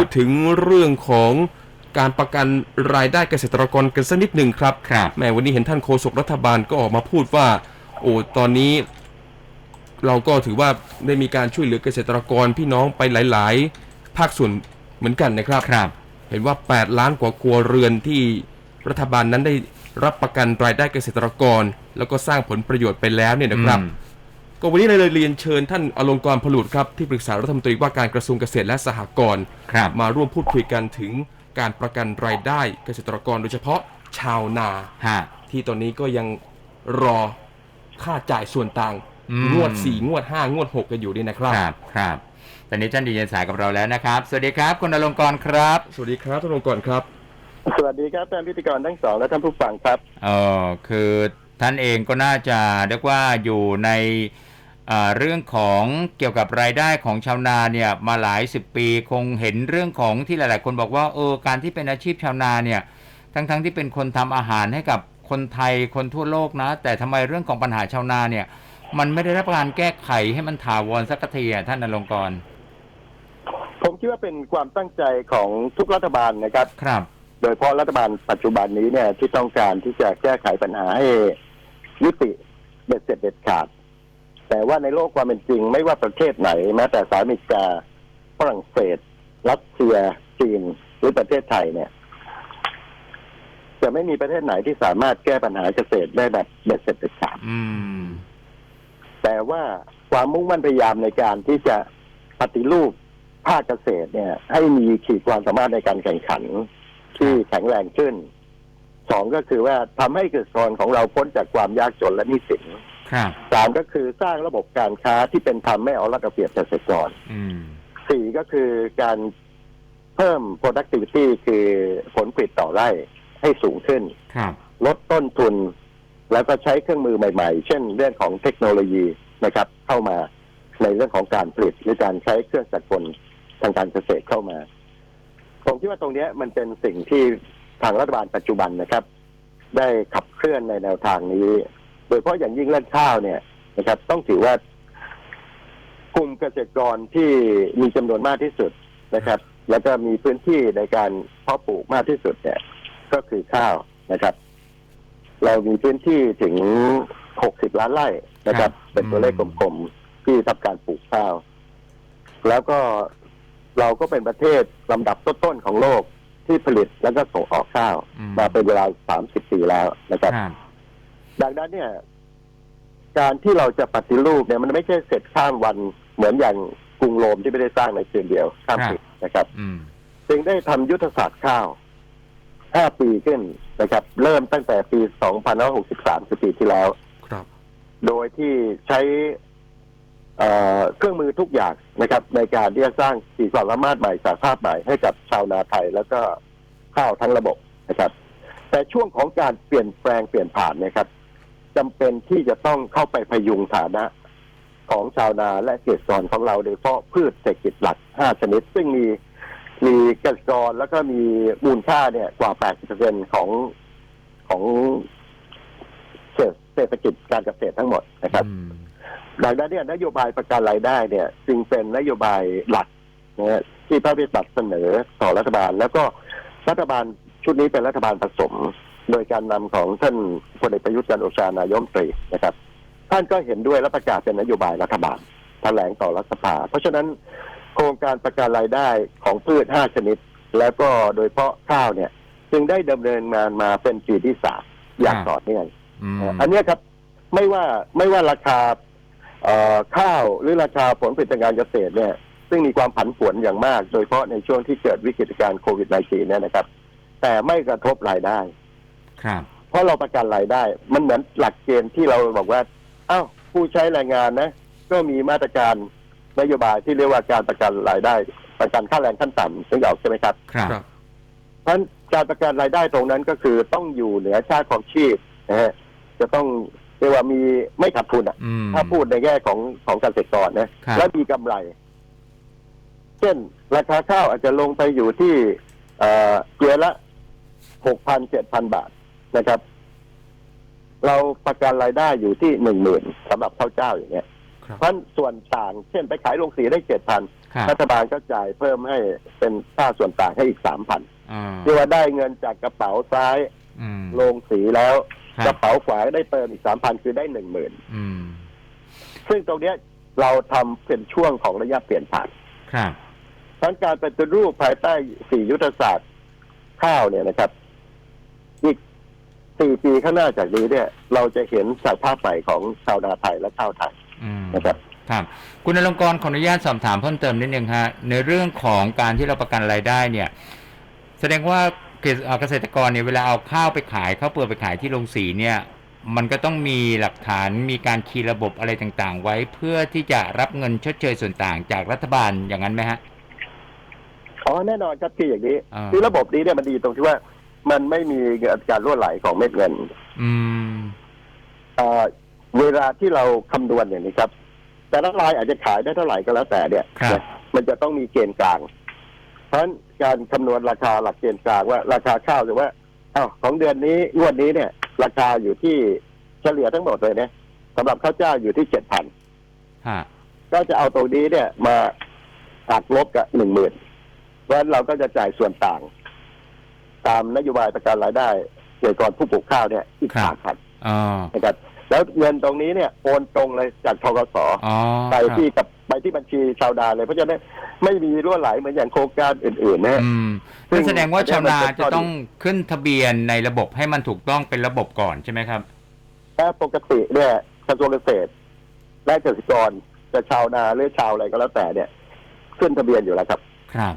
พูดถึงเรื่องของการประกันรายได้เกษตรกรกันสักนิดหนึ่งครับครับแหม่วันนี้เห็นท่านโฆษกรัฐบาลก็ออกมาพูดว่า โอ้ตอนนี้ เราก็ถือว่าได้มีการช่วยเหลือเกษตรกรพี่น้องไปหลาย ๆ ภาคส่วนเหมือนกันนะครับครับ เห็นว่า 8 ล้านกว่าครัวเรือนที่รัฐบาลนั้นได้รับประกันรายได้เกษตรกร แล้วก็สร้างผลประโยชน์ไปแล้วเนี่ยนะครับ อืม ก็วันนี้เลยเรียนเชิญท่านอลงกรณ์ผลุตครับที่ปรึกษารัฐมนตรีว่าการกระทรวงเกษตรและสหกรณ์ครับ มาร่วมพูดคุยกันถึงการประกันรายได้เกษตรกรโดยเฉพาะชาวนา ฮะ ที่ตอนนี้ก็ยังรอค่าจ่ายส่วนต่างอืม งวด4งวด5งวด6กันอยู่นี่นะครับ ครับครับตอนนี้ท่านดีเย็นสายกับเราแล้วนะครับ สวัสดีครับคุณอลงกรณ์ครับสวัสดีครับท่านอลงกรณ์ครับ สวัสดีครับท่านพิธีกรทั้งสองและท่านผู้ฟังครับ เออคือท่านเองก็น่าจะเรียกว่าอยู่ใน เอ่อเรื่องของเกี่ยวกับรายได้ของชาวนาเนี่ยมาหลายสิบปีคงเห็นเรื่องของที่หลาย ๆ คนบอกว่าเออการที่เป็นอาชีพชาวนาเนี่ยทั้งๆที่เป็นคนทำอาหารให้กับคนไทยคนทั่วโลกนะ แต่ทำไมเรื่องของปัญหาชาวนาเนี่ย มันไม่ได้รับการแก้ไขให้มันถาวรสักทีอะท่านอลงกรณ์ผมคิดว่าเป็นความตั้งใจของทุกรัฐบาลนะครับครับ โดยเฉพาะรัฐบาลปัจจุบันนี้เนี่ยที่ต้องการที่จะแก้ไขปัญหาให้ยุติเด็ดเสร็จเด็ดขาด แต่ว่าในโลกความเป็นจริง ไม่ว่าประเทศไหน แม้แต่สหรัฐอเมริกาฝรั่งเศส รัสเซีย จีน หรือประเทศไทยเนี่ย จะไม่มีประเทศไหนที่สามารถแก้ปัญหาเกษตรได้แบบเด็ดเสร็จเด็ดขาดอืมแต่ว่าความมุ่งมั่นพยายามในการที่จะปฏิรูปภาคเกษตรเนี่ย ให้มีขีดความสามารถในการแข่งขันที่แข็งแรงขึ้นสองก็คือว่าทำให้เกษตรกรของเราพ้นจากความยากจนและหนี้สินครับ สามก็คือสร้างระบบการค้าที่เป็นธรรมไม่เอารัดเอาเปรียบเกษตรกรอืมสี่ก็คือการเพิ่ม productivity คือผลผลิตต่อไร่ให้สูงขึ้นครับลดต้นทุน แล้วก็ใช้เครื่องมือใหม่ๆ เช่นเรื่องของเทคโนโลยีนะครับ เข้ามาในเรื่องของการผลิตหรือการใช้เครื่องจักรกลทางการเกษตรเข้ามา ผมคิดว่าตรงเนี้ยมันเป็นสิ่งที่ทางรัฐบาลปัจจุบันนะครับ ได้ขับเคลื่อนในแนวทางนี้ โดยเฉพาะอย่างยิ่งเรื่องข้าวเนี่ยนะครับ ต้องถือว่ากลุ่มเกษตรกรที่มีจำนวนมากที่สุดนะครับ แล้วก็มีพื้นที่ในการเพาะปลูกมากที่สุดเนี่ย ก็คือข้าวนะครับ เรามีพื้นที่ถึง60ล้านไร่นะครับ เป็นตัวเลขกลมๆที่ทำการปลูกข้าว แล้วก็เราก็เป็นประเทศลำดับต้นๆของโลกที่ผลิตแล้วก็ส่งออกข้าวอืมมาเป็นเวลา30ปีแล้วนะครับครับ ดังนั้นเนี่ย การที่เราจะปฏิรูปเนี่ยมันไม่ใช่เสร็จข้ามวันเหมือนอย่างกรุงโรมที่ไม่ได้สร้างในคืนเดียวข้ามปีนะครับอืมจึงได้ทำยุทธศาสตร์ข้าว5ปีขึ้นนะครับ เริ่มตั้งแต่ปี 2563คือปีที่แล้ว ครับ โดยที่ใช้เอ่อเครื่องมือทุกอย่างนะครับ ในการที่จะสร้างขีดความสามารถใหม่สาภาพใหม่ให้กับชาวนาไทยแล้วก็ข้าวทั้งระบบนะครับ แต่ช่วงของการเปลี่ยนแปลงเปลี่ยนผ่านเนะครับ จำเป็นที่จะต้องเข้าไปพยุงฐานะของชาวนาและเกษตรกรของเราโดยเฉพาะพืชเศรษฐกิจหลัก 5 ชนิด ซึ่งมีมีเกษตรกรแล้วก็มีมูลค่าเนี่ยกว่า 80%ของของเศรษฐกิจการเกษตรทั้งหมดนะครับอืมดังนั้นเนี่ยนโยบายประกันรายได้เนี่ย จึงเป็นนโยบายหลักนะฮะที่พระพิบัติเสนอต่อรัฐบาล แล้วก็รัฐบาลชุดนี้เป็นรัฐบาลผสม โดยการนำของท่านพลเอกประยุทธ์จันทร์โอชานายกรัฐมนตรีนะครับ ท่านก็เห็นด้วยและประกาศเป็นนโยบายรัฐบาลแถลงต่อรัฐสภา เพราะฉะนั้นโครงการประกันรายได้ของพืช5ชนิด แล้วก็โดยเฉพาะข้าวเนี่ย จึงได้ดำเนินงานมาเป็นปีที่สามอย่างต่อเนื่องอืมอันเนี้ยครับไม่ว่าไม่ว่าราคาเอ่อข้าวหรือราคาผลผลิตทางการเกษตรเนี่ย ซึ่งมีความผันผวนอย่างมาก โดยเฉพาะในช่วงที่เกิดวิกฤตการณ์โควิด -19 เนี่ยนะครับ แต่ไม่กระทบรายได้ ครับเพราะเราประกันรายได้ มันเหมือนหลักเกณฑ์ที่เราบอกว่าอ้าวผู้ใช้แรงงานนะ ก็มีมาตรการนโยบายที่เรียกว่าการประกันรายได้ ประกันค่าแรงขั้นต่ำซึ่งออกใช่ไหมครับ ครับครับเพราะฉะนั้นการประกันรายได้ตรงนั้นก็คือต้องอยู่เหนือชาติของชีพนะฮะจะต้องเรียกว่ามีไม่ขาดทุนอะ อืม ถ้าพูดในแง่ของของเกษตรกรนะครับ และมีกำไร เช่น ราคาข้าวอาจจะลงไปอยู่ที่เอ่อเกลือละหกพันเจ็ดพันบาท นะครับ เราประกันรายได้อยู่ที่หนึ่งหมื่นสำหรับข้าวเจ้าอย่างเงี้ยคครับเพราะส่วนต่างเช่นไปขายโรงสีได้เจ็ดพันครับรัฐบาลก็จ่ายเพิ่มให้เป็นค่าส่วนต่างให้อีกสามพันอ่าที่ว่าได้เงินจากกระเป๋าซ้ายอืมโรงสีแล้ว คกรัระบเป๋าขวาได้เติมอีกสามพันคือได้หนึ่งหมื่นอืมซึ่งตรงเนี้ยเราทำเป็นช่วงของระยะเปลี่ยนผ่าน ครับ ทั้งการปฏิรูปภายใต้สี่ยุทธศาสตร์ข้าวเนี่ยนะครับ อีก สี่ปีข้างหน้าจากนี้เนี่ย เราจะเห็นสายภาพใหม่ของชาวนาไทยและข้าวไทยอืมนะครับ ครับ คุณนรงค์กรขออนุญาตสอบถามเพิ่มเติมนิดนึงฮะในเรื่องของการที่เราประกันรายได้เนี่ย แสดงว่าเกษเอ่อเกษตรกรเนี่ยเวลาเอาข้าวไปขายข้าวเปลือกไปขายที่โรงสีเนี่ย มันก็ต้องมีหลักฐานมีการคีย์ระบบอะไรต่างๆ ไว้เพื่อที่จะรับเงินชดเชยส่วนต่างจากรัฐบาลอย่างนั้นไหมฮะ อ๋อแน่นอนครับคืออย่างนี้อ่า คือระบบนี้เนี่ยมันดีตรงที่ว่า มันไม่มีการรั่วไหลของเม็ดเงิน อืมเอ่อเวลาที่เราคำนวณอย่างนี้ครับ แต่ละรายอาจจะขายได้เท่าไหร่ก็แล้วแต่เนี่ยครับนะมันจะต้องมีเกณฑ์กลาง เพราะฉะนั้นการคำนวณราคาหลักเกณฑ์กลางว่า ราคาข้าวหรือว่าอ้าวของเดือนนี้งวดนี้เนี่ย ราคาอยู่ที่เฉลี่ยทั้งหมดเลยเนี่ยสำหรับข้าวเจ้าอยู่ที่เจ็ดพันฮะก็จะเอาตรงนี้เนี่ยมาหักลบกับหนึ่งหมื่นเพราะฉะนั้นเราก็จะจ่ายส่วนต่าง ตามนโยบายประกันรายได้เกษตรกรผู้ปลูกข้าวเนี่ยอีกครับ สามพันอ๋อนะครับ แล้วเงินตรงนี้เนี่ยโอนตรงเลยจากทกสอ๋อไปครับที่กับไปที่บัญชีชาวนาเลย เพราะฉะนั้นไม่มีรั่วไหลเหมือนอย่างโครงการอื่นๆนะฮะ อืมซึ่นั่งนแสดงว่าชาวนาอันนี้มันเป็นข้จะอดีต้องขึ้นทะเบียนในระบบให้มันถูกต้องเป็นระบบก่อนใช่ไหมครับ ถ้าปกติเนี่ยกระทรวงเกษตร และเกษตรกรจะชาวนาหรือชาวอะไรก็แล้วแต่เนี่ย ขึ้นทะเบียนอยู่แล้วครับ ครับ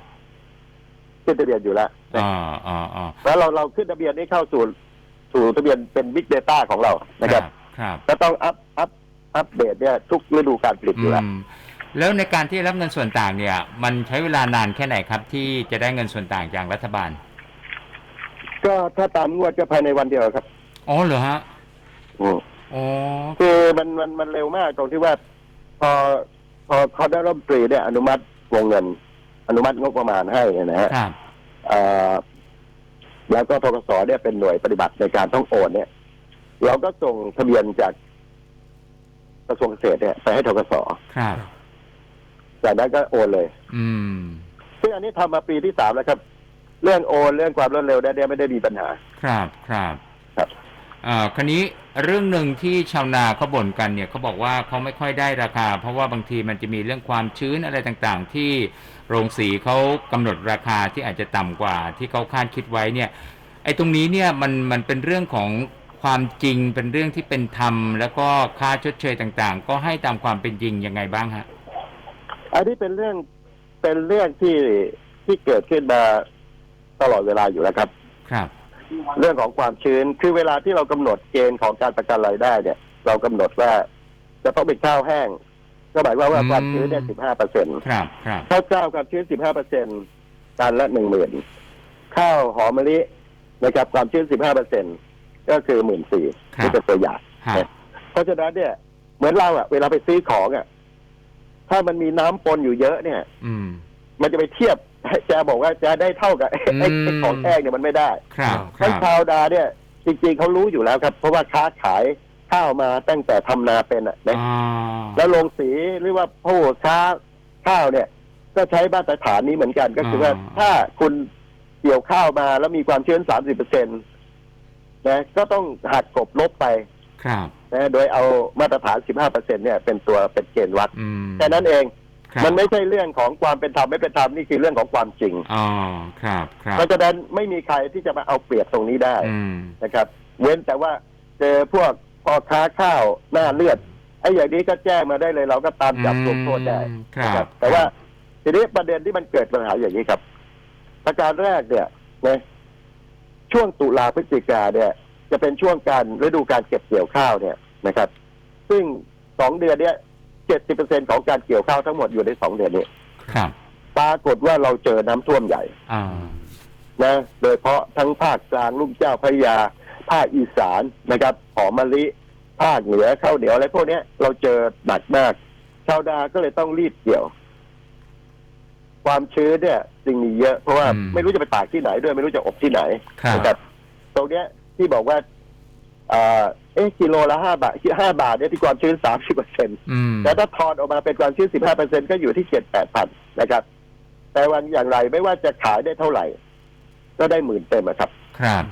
ขึ้นทะเบียนอยู่แล้วนะอ๋ออ๋ออ๋อแล้วเราเราขึ้นทะเบียนนี้เข้าสู่สู่ทะเบียนเป็นบิ๊กเดต้าของเรานะครับครับก็ต้องอัพอัพอัปเดตเนี่ยทุกฤดูการผลิตอยู่แล้วอืมแล้วในการที่รับเงินส่วนต่างเนี่ย มันใช้เวลานานแค่ไหนครับ ที่จะได้เงินส่วนต่างจากรัฐบาล ก็ถ้าตามงวดก็ภายในวันเดียวครับอ๋อเหรอฮะอืมอ๋อคือมันมันมันเร็วมากตรงที่ว่า พอพอเขาได้รัฐมนตรีเนี่ยอนุมัติวงเงิน อนุมัติงบประมาณให้เนยนะฮะครับเอ่อแล้วก็ทกสเนี่ยเป็นหน่วยปฏิบัติในการต้องโอนเนี่ย เราก็ส่งทะเบียนจากกระทรวงเกษตรเนี่ยไปให้ทกสครับจากนั้นก็โอนเลย อืม ซึ่งอันนี้ทำมาปีที่สามแล้วครับ เรื่องโอนเรื่องความรวดเร็วเนี่ยไม่ได้มีปัญหา ครับครับครับ อ่าคราวนี้เรื่องหนึ่งที่ชาวนาเขาบ่นกันเนี่ยเขาบอกว่าเขาไม่ค่อยได้ราคา เพราะว่าบางทีมันจะมีเรื่องความชื้นอะไรต่างๆ ที่โรงสีเขากำหนดราคาที่อาจจะต่ำกว่าที่เขาคาดคิดไว้เนี่ยไอ้ตรงนี้เนี่ยมันมันเป็นเรื่องของความจริงเป็นเรื่องที่เป็นธรรม แล้วก็ค่าชดเชยต่างๆ ก็ให้ตามความเป็นจริงยังไงบ้างฮะอันนี้เป็นเรื่องเป็นเรื่องที่ที่เกิดขึ้นมาตลอดเวลาอยู่แล้วครับ ครับ เรื่องของความชื้นคือเวลาที่เรากำหนดเกณฑ์ของการประกันรายได้เนี่ย เรากำหนดว่าจะต้องเป็นข้าวแห้ง ก็หมายความว่าอืม ความชื้นเนี่ย15เปอร์เซ็นต์ครับครับ ข้าวเจ้าความชื้น15เปอร์เซ็นต์ตันละหนึ่งหมื่นข้าวหอมมะลินะครับความชื้น15เปอร์เซ็นต์ก็คือหมื่นสี่ครับ นี่เป็นตัวอย่าง ฮะ เพราะฉะนั้นเนี่ยเหมือนเราอะเวลาไปซื้อของอะถ้ามันมีน้ำปนอยู่เยอะเนี่ย อืม มันจะไปเทียบ จะบอกว่าจะได้เท่ากับไอ้ไอ้อืมของแห้งเนี่ยมันไม่ได้ครับคทั้รังบชาวนาเนี่ยจริงๆเขารู้อยู่แล้วครับ เพราะว่าค้าขายข้าวมาตั้งแต่ทำนาเป็นอะนะอ่าแล้วโรงสีหรือว่าผู้ค้าข้าวเนี่ย ก็ใช้มาตรฐานนี้เหมือนกัน ก็คือว่าอ่าถ้าคุณเกี่ยวข้าวมาแล้วมีความชื้นสามสิบเปอร์เซ็นตนะก็ต้องหักกบลบไปครับนะโดยเอามาตรฐานสิบห้าเปอร์เซ็นเนี่ยเป็นตัวเป็นเกณฑ์วัด อืมแค่นั้นเอง ครับมันไม่ใช่เรื่องของความเป็นธรรมไม่เป็นธรรมนี่คือเรื่องของความจริง อ๋อครับครับเพราะฉะนั้นไม่มีใครที่จะมาเอาเปรียบตรงนี้ได้อืมนะครับ เว้นแต่ว่าเจอพวกพ่อค้าข้าวหน้าเลือดไอ้อย่างนี้ก็แจ้งมาได้เลยเราก็ตามจับลงโทษได้อืมครันะบแต่ว่าทีนี้ประเด็นที่มันเกิดปัญหาอย่างนี้ครับ ประการแรกเนี่ยนะช่วงตุลาพฤศจิกาเนี่ย จะเป็นช่วงการฤดูการเก็บเกี่ยวข้าวเนี่ยนะครับ ซึ่งสองเดือนเนี่ย เจ็ดสิบเปอร์เซ็นของการเกี่ยวข้าวทั้งหมดอยู่ในสองเดือนนี้ครับ ปรากฏว่าเราเจอน้ำท่วมใหญ่ อ่า นะโดยเฉพาะทั้งภาคกลางลุ่มเจ้าพระยา ภาคอีสานนะครับหอมมะลิ ภาคเหนือข้าวเหนียวอะไรพวกเนี้ยเราเจอหนักมากชาวนาก็เลยต้องรีบเกี่ยว ความชื้นเนี่ยจึงมีเยอะเพราะว่าอืมไม่รู้จะไปตากที่ไหนด้วย ไม่รู้จะอบที่ไหนครับ นะครับตรงเนี้ยที่บอกว่าเอ่อ เอ๊ะกิโลละห้าบาทห้าบาทเนี่ยที่ความชื้นสามสิบเปอร์เซ็นต์อืมแต่ถ้าทอนออกมาเป็นความชื้นสิบห้าเปอร์เซ็นก็อยู่ที่เจ็ดแปดพันนะครับ แต่วันอย่างไรไม่ว่าจะขายได้เท่าไหร่ ก็ได้หมื่นเต็มอะครับ ครับ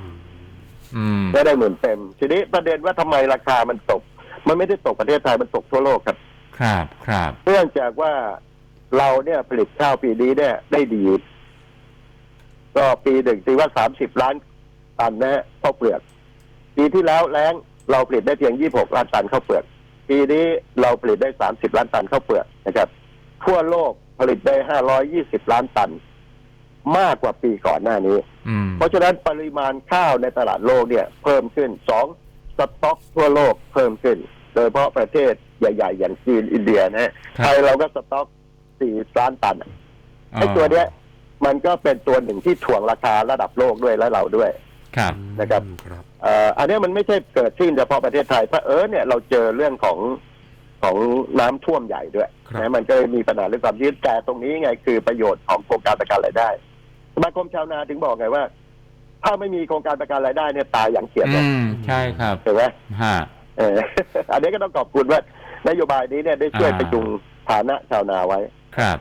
อืม ก็ได้หมื่นเต็ม ทีนี้ประเด็นว่าทำไมราคามันตก มันไม่ได้ตกประเทศไทยมันตกทั่วโลกครับ ครับ ครับ เนื่องจากว่าเราเนี่ยผลิตข้าวปีนี้เนี่ยได้ดี ก็ปีหนึ่งตีว่าสามสิบล้านตันนะฮะข้าวเปลือก ปีที่แล้วแล้ง เราผลิตได้เพียงยี่หกล้านตันข้าวเปลือก ปีนี้เราผลิตได้สามสิบล้านตันข้าวเปลือกนะครับ ทั่วโลกผลิตได้ห้าร้อยยี่สิบล้านตัน มากกว่าปีก่อนหน้านี้อืมเพราะฉะนั้นปริมาณข้าวในตลาดโลกเนี่ย เพิ่มขึ้นสองสต็อกทั่วโลกเพิ่มขึ้น โดยเฉพาะประเทศใหญ่ ๆ อย่างจีนอินเดียนะฮะครัไทบยเราก็สต็อกสี่ล้านตันอะไอ้ตัวเนี้ยมันก็เป็นตัวหนึ่งที่ถ่วงราคาระดับโลกด้วยและเราด้วย ครับ นะครับครับเอ่ออันเนี้ยมันไม่ใช่เกิดขึ้นเฉพาะประเทศไทยเพราะเออเนี่ยเราเจอเรื่องของของน้ำท่วมใหญ่ด้วยครับ นะมันก็เลยมีปัญหาเรื่องความยืดแต่ตรงนี้ไงคือประโยชน์ของโครงการประกันรายได้สมาคมชาวนาถึงบอกไงว่า ถ้าไม่มีโครงการประกันรายได้เนี่ยตายอย่างเขียดเลอืยม ใช่ครับถูกไหมฮะ เออ อันนี้ก็ต้องขอบคุณว่านโยบายนี้เนี่ยได้ช่วยอ่า ประยุงฐานะชาวนาไว้ ครับ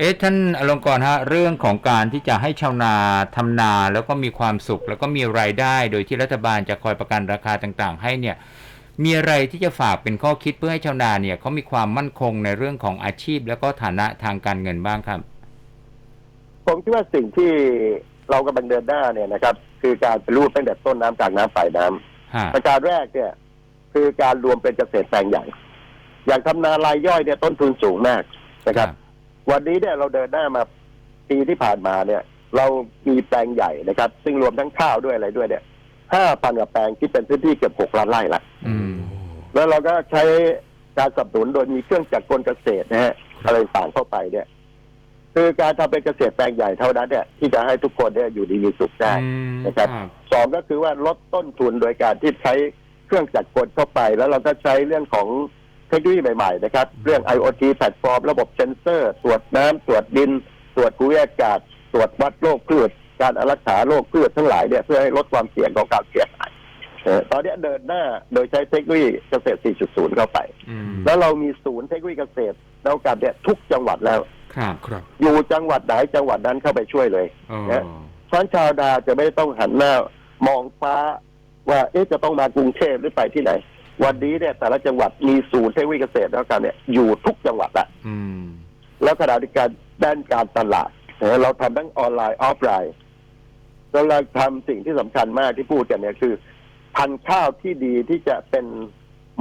เอ๊ะท่านอลงกรณ์ฮะเรื่องของการที่จะให้ชาวนาทำนาแล้วก็มีความสุข แล้วก็มีรายได้ โดยที่รัฐบาลจะคอยประกันราคาต่างๆ ให้เนี่ยมีอะไรที่จะฝากเป็นข้อคิดเพื่อให้ชาวนาเนี่ยเขามีความมั่นคงในเรื่องของอาชีพ แล้วก็ฐานะทางการเงินบ้างครับ ผมคิดว่าสิ่งที่เรากำลังเดินหน้าเนี่ยนะครับ คือการปฏิรูปตั้งแต่ต้นน้ำกลางน้ำปลายน้ำฮะประการแรกเนี่ย คือการรวมเป็นเกษตรแปลงใหญ่ อย่างทำนารายย่อยเนี่ยต้นทุนสูงมากนะครับ วันนี้เนี่ยเราเดินหน้ามาปีที่ผ่านมาเนี่ย เรามีแปลงใหญ่นะครับ ซึ่งรวมทั้งข้าวด้วยอะไรด้วยเนี่ยห้าพันกว่าแปลงที่เป็นพื้นที่เกือบหกล้านไร่ละอืมแล้วเราก็ใช้การสนับสนุนโดยมีเครื่องจักรกลเกษตรนะฮะอะไรต่างเข้าไปเนี่ย คือการทำเป็นเกษตรแปลงใหญ่เท่านั้นเนี่ยที่จะให้ทุกคนเนี่ยอยู่ดีมีสุขได้อืมนะครับสองก็คือว่าลดต้นทุนโดยการที่ใช้เครื่องจักรกลเข้าไป แล้วเราก็ใช้เรื่องของ เทคโนโลยีใหม่ๆนะครับ เรื่อง IoT แพลตฟอร์ม ระบบเซ็นเซอร์ ตรวจน้ำตรวจดิน ตรวจภูมิอากาศ ตรวจวัดโรคพืช การรักษาโรคพืชทั้งหลายเนี่ยเพื่อให้ลดความเสี่ยงของการเสียหายเอ่อตอนนี้เดินหน้าโดยใช้เทคโนโลยีเกษตร 4.0 เข้าไปอืมแล้วเรามีศูนย์เทคโนโลยีเกษตรแล้วกันเนี่ยทุกจังหวัดแล้วครับครับอยู่จังหวัดไหนจังหวัดนั้นเข้าไปช่วยเลยโอ้นะเพราะฉะนั้นชาวนาจะไม่ต้องหันหน้ามองฟ้าว่าเอ๊ะจะต้องมากรุงเทพหรือไปที่ไหน วันนี้เนี่ยแต่ละจังหวัดมีศูนย์เทคโนโลยีเกษตรแล้วกันเนี่ยอยู่ทุกจังหวัดละอืม แล้วขณะเดียวกันด้านการตลาดเออเราทำทั้งออนไลน์ออฟไลน์แล้วเราทำสิ่งที่สำคัญมากที่พูดกันเนี่ยคือ พันธุ์ข้าวที่ดีที่จะเป็น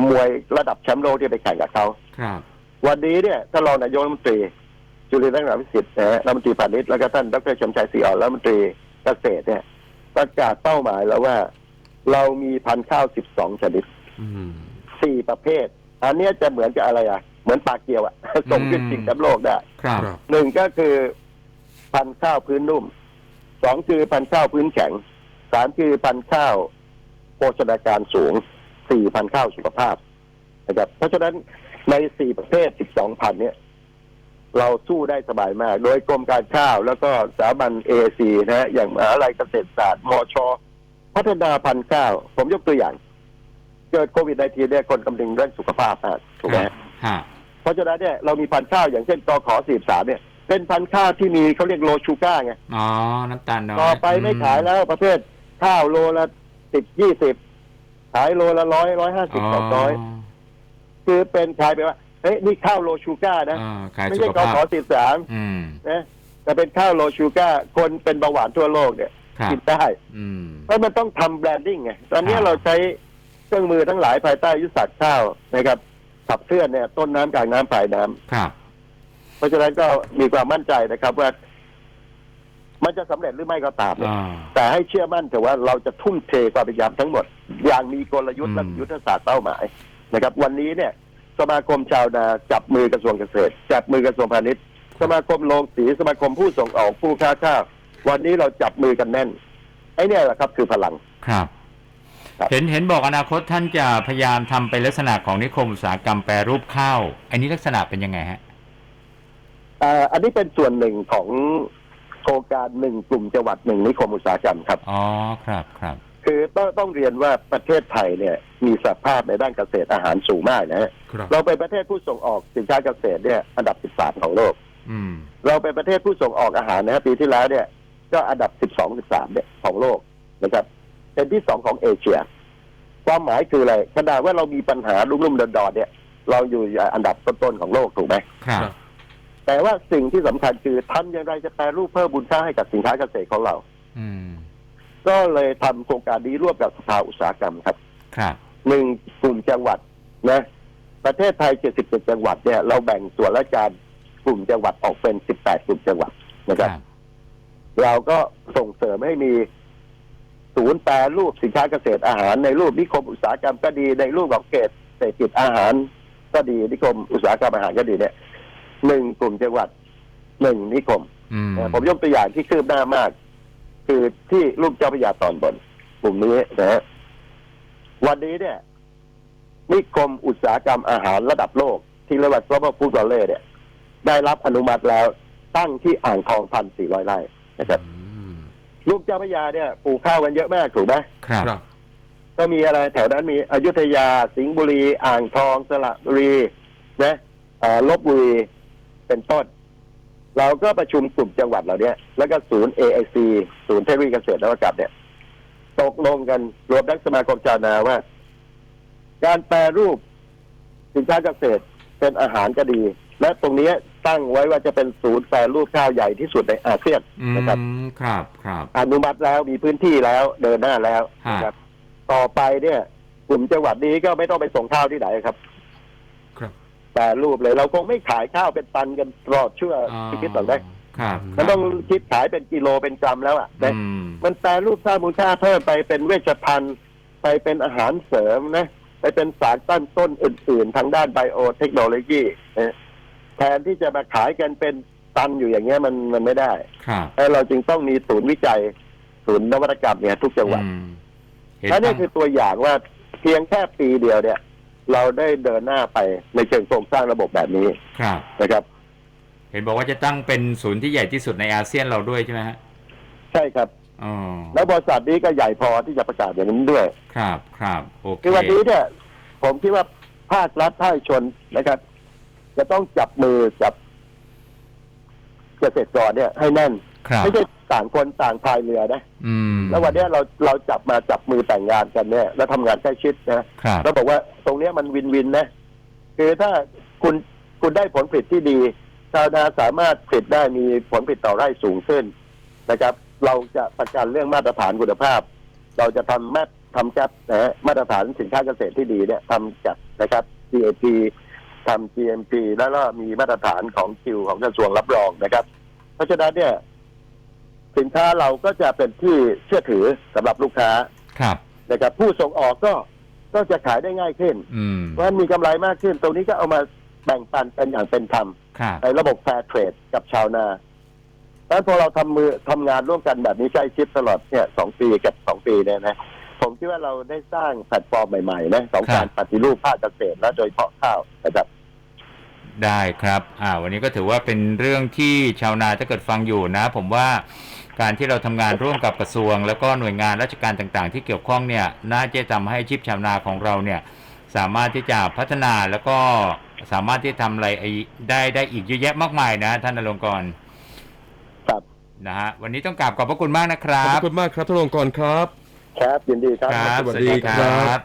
มวยระดับแชมป์โลกที่ไปแข่งกับเขา ครับ วันนี้เนี่ยท่านรองนายกรัฐมนตรี จุลินลักษณะวิสิทธิ์นะฮะรัฐมนตรีพาณิชย์แล้วก็ท่านดรชมชัยศรีอ่อนรัฐมนตรีเกษตรเนี่ยประกาศเป้าหมายแล้วว่า เรามีพันธุ์ข้าว 12 ชนิด อืม4ประเภท อันเนี้ยจะเหมือนกับอะไรอะ เหมือนปลาเกียวอะ ส่งขึ้นชิงแชมป์โลกได้ครับครับหนึ่งก็คือพันธุ์ข้าวพื้นนุ่มสองคือพันธุ์ข้าวพื้นแข็งสามคือพันธุ์ข้าวโภชนาการสูงสี่พันธุ์ข้าวสุขภาพนะครับเพราะฉะนั้นในสี่ประเภทสิบสองพันเนี่ยเราสู้ได้สบายมาก โดยกรมการข้าวแล้วก็สถาบันเอซีนะฮะอย่างมหาลัยเกษตรศาสตร์มชพัฒนาพันธุ์ข้าว ผมยกตัวอย่าง เกิดโควิด -19 เนี่ยคนกำลังเรื่องสุขภาพมากถูกไหมฮะฮะเพราะฉะนั้นเนี่ยเรามีพันธุ์ข้าวอย่างเช่นกขอสี่สามเนี่ย เป็นพันธุ์ข้าวที่มีเขาเรียกโลชูก้าไงอ๋อน้ำตาลน้อยต่อไปไม่ขายแล้วประเภทข้าวโลละสิบยี่สิบขายโลละร้อยร้อยห้าสิบสองร้อยคือเป็นขายไปว่าเฮ้ยนี่ข้าวโลชูก้านะอ่าขายไม่สุใช่ขกภาขอพสี่สามอืมนะแต่เป็นข้าวโลชูก้าคนเป็นเบาหวานทั่วโลกเนี่ยครับกินได้อืมเพราะมันต้องทำแบรนดิ้งไงตอนนี้ครับเราใช้ เครื่องมือทั้งหลายภายใต้ยุทธศาสตร์ข้าวนะครับขับเคลื่อนเนี่ยต้นน้ำกลางน้ำปลายน้ำครับ เพราะฉะนั้นก็มีความมั่นใจนะครับว่า มันจะสำเร็จหรือไม่ก็ตามเนี่ย อ่า แต่ให้เชื่อมั่นแต่ว่าเราจะทุ่มเทความพยายามทั้งหมด อย่างมีกลยุทธ์และอืม ยุทธศาสตร์เป้าหมายนะครับ วันนี้เนี่ย สมาคมชาวนาจับมือกระทรวงเกษตร จับมือกระทรวงพาณิชย์ สมาคมโรงสีสมาคมผู้ส่งออกผู้ค้าข้าววันนี้เราจับมือกันแน่นไอ้เนี่ยแหละครับ คือพลัง ครับครับ เห็นเห็นบอกอนาคตท่านจะพยายามทำเป็นลักษณะของนิคมอุตสาหกรรมแปรรูปข้าว อันนี้ลักษณะเป็นยังไงฮะเอ่ออันนี้เป็นส่วนหนึ่งของโครงการหนึ่งกลุ่มจังหวัดหนึ่งนิคมอุตสาหกรรมครับ อ๋อ ครับครับ คือต้องต้องเรียนว่าประเทศไทยเนี่ย มีสภาพในด้านเกษตรอาหารสูงมากนะฮะครับเราเป็นประเทศผู้ส่งออกสินค้าเกษตรเนี่ยอันดับ 13 ของโลกอืมเราเป็นประเทศผู้ส่งออกอาหารนะฮะปีที่แล้วเนี่ย ก็อันดับ 12 13เนี่ยของโลกนะครับ เป็นที่สองของเอเชีย ความหมายคืออะไรขนาดว่าเรามีปัญหาลุ่มๆดอนๆเนี่ย เราอยู่อันดับต้นๆของโลกถูกไหมครับครับแต่ว่าสิ่งที่สำคัญคือทำอย่างไรจะแปรรูปเพิ่มมูลค่าให้กับสินค้าเกษตรของเรา อืม ก็เลยทำโครงการนี้ร่วมกับสภาอุตสาหกรรมครับ ครับหนึ่งกลุ่มจังหวัดนะ ประเทศไทย 77 จังหวัดเนี่ย เราแบ่งส่วนราชการกลุ่มจังหวัดออกเป็น 18 กลุ่มจังหวัดนะคครัรับบเราก็ส่งเสริมให้มี ศูนย์แปรรูปสินค้าเกษตรอาหาร ในรูปนิคมอุตสาหกรรมก็ดีในรูปของเกษตรเศรษฐกิจอาหาร ก็ดีนิคมอุตสาหกรรมอาหารก็ดีเนี่ยหนึ่งกลุ่มจังหวัดหนึ่งนิคมอืมนะผมยกตัวอย่างที่คืบหน้ามาก คือที่ลูกเจ้าพระยาตอนบนกลุ่มนี้นะฮะวันนี้เนี่ย นิคมอุตสาหกรรมอาหารระดับโลก ที่เรียกว่า global food valley เนี่ย ได้รับอนุมัติแล้วตั้งที่อ่างทองพันสี่ร้อยไร่นะครับอืม ลูกเจ้าพระยาเนี่ยปลูกข้าวกันเยอะมากถูกไหมครับ ครับ ก็มีอะไรแถวนั้นมีอยุธยา สิงห์บุรี อ่างทองสระบุรีนะเอ่อลบบุรีเป็นต้น เราก็ประชุมกลุ่มจังหวัดเหล่านี้แล้วก็ศูนย์ AIC ศูนย์เทคโนโลยีเกษตรนวัตกรรมเนี่ย ตกลงกันรวมทั้งสมาคมชาวนาว่า การแปรรูปสินค้าเกษตรเป็นอาหารก็ดี และตรงนี้ตั้งไว้ว่าจะเป็นศูนย์แปรรูปข้าวใหญ่ที่สุดในอาเซียนอืนะครับมครับครับอนุมัติแล้วมีพื้นที่แล้วเดินหน้าแล้วฮะนะครับ ต่อไปเนี่ยกลุ่มจังหวัดนี้ก็ไม่ต้องไปส่งข้าวที่ไหนครับ ครับแปรรูปเลยเราคงไม่ขายข้าวเป็นตันกันตลอดชั่วชีวิตต่อได้ครับมันต้องคิดขายเป็นกิโลเป็นกรัมแล้วอะนะ อืมมันแปรรูปสร้างมูลค่าเพิ่มไปเป็นเวชภัณฑ์ ไปเป็นอาหารเสริมนะ ไปเป็นสารตั้นต้นอื่น ๆ ทางด้านไบโอเทคโนโลยีนะ แทนที่จะมาขายกันเป็นตันอยู่อย่างเงี้ยมันมันไม่ได้ครับแล้วเราจึงต้องมีศูนย์วิจัยศูนย์นวัตกรรมเนี่ยทุกจังหวัดอืมเห็นและนี่ตั้งคือตัวอย่างว่าเพียงแค่ปีเดียวเนี่ย เราได้เดินหน้าไปในเชิงโครงสร้างระบบแบบนี้ครับ นะครับ เห็นบอกว่าจะตั้งเป็นศูนย์ที่ใหญ่ที่สุดในอาเซียนเราด้วยใช่ไหมฮะใช่ครับ อ๋อแล้วบริษัทนี้ก็ใหญ่พอที่จะประกาศอย่างนี้ด้วย ครับครับโอเคคือวันนี้เนี่ย ผมคิดว่าภาครัฐภาคเอกชนนะครับ จะต้องจับมือกับเกษตรกรเนี่ย ให้แน่นครับ ไม่ใช่ต่างคนต่างพายเรือนะ อืมแล้ววันเนี้ยเราเราจับมาจับมือแต่งงานกันเนี่ย แล้วทำงานใกล้ชิดนะครับ แล้วบอกว่าตรงเนี้ยมันวินวินนะ คือถ้าคุณคุณได้ผลผลิตที่ดีชาวนาสามารถผลิตได้มีผลผลิตต่อไร่สูงขึ้นนะครับ เราจะประกันเรื่องมาตรฐานคุณภาพ เราจะทำมาทำจัดนะฮะมาตรฐานสินค้าเกษตรที่ดีเนี่ยทำจัดนะครับ GAP ทำ GMP แล้วก็มีมาตรฐานของคิวของกระทรวงรับรองนะครับ เพราะฉะนั้นเนี่ย สินค้าเราก็จะเป็นที่เชื่อถือสำหรับลูกค้าครับ นะครับ ผู้ส่งออกก็ก็จะขายได้ง่ายขึ้นอืม เพราะฉะนั้นมีกำไรมากขึ้น ตรงนี้ก็เอามาแบ่งปันกันอย่างเป็นธรรม ครับ ในระบบแฟร์เทรดกับชาวนาแล้วพอเราทำมือทำงานร่วมกันแบบนี้ใช้ชิปตลอดเนี่ยสองปีกับสองปีเนี่ยนะ ผมคิดว่าเราได้สร้างแพลตฟอร์มใหม่ๆนะของการปฏิรูปภาคเกษตรและโดยเฉพาะข้าวนะครับ ได้ครับอ่าวันนี้ก็ถือว่าเป็นเรื่องที่ชาวนาถ้าเกิดฟังอยู่นะ ผมว่าการที่เราทำงานร่วมกับกระทรวง แล้วก็หน่วยงานราชการต่างๆ ที่เกี่ยวข้องเนี่ยน่าจะทำให้อาชีพชาวนาของเราเนี่ย สามารถที่จะพัฒนาแล้วก็สามารถที่ทำอะไรไอ้ได้ได้อีกเยอะแยะมากมายนะ ท่านนรงค์กรครับนะฮะวันนี้ต้องกราบขอบพระคุณมากนะครัขอบบคุณมากครับท่านรองกรครับ ครับยินดีครับ ครับสวัสดีครับ ครับ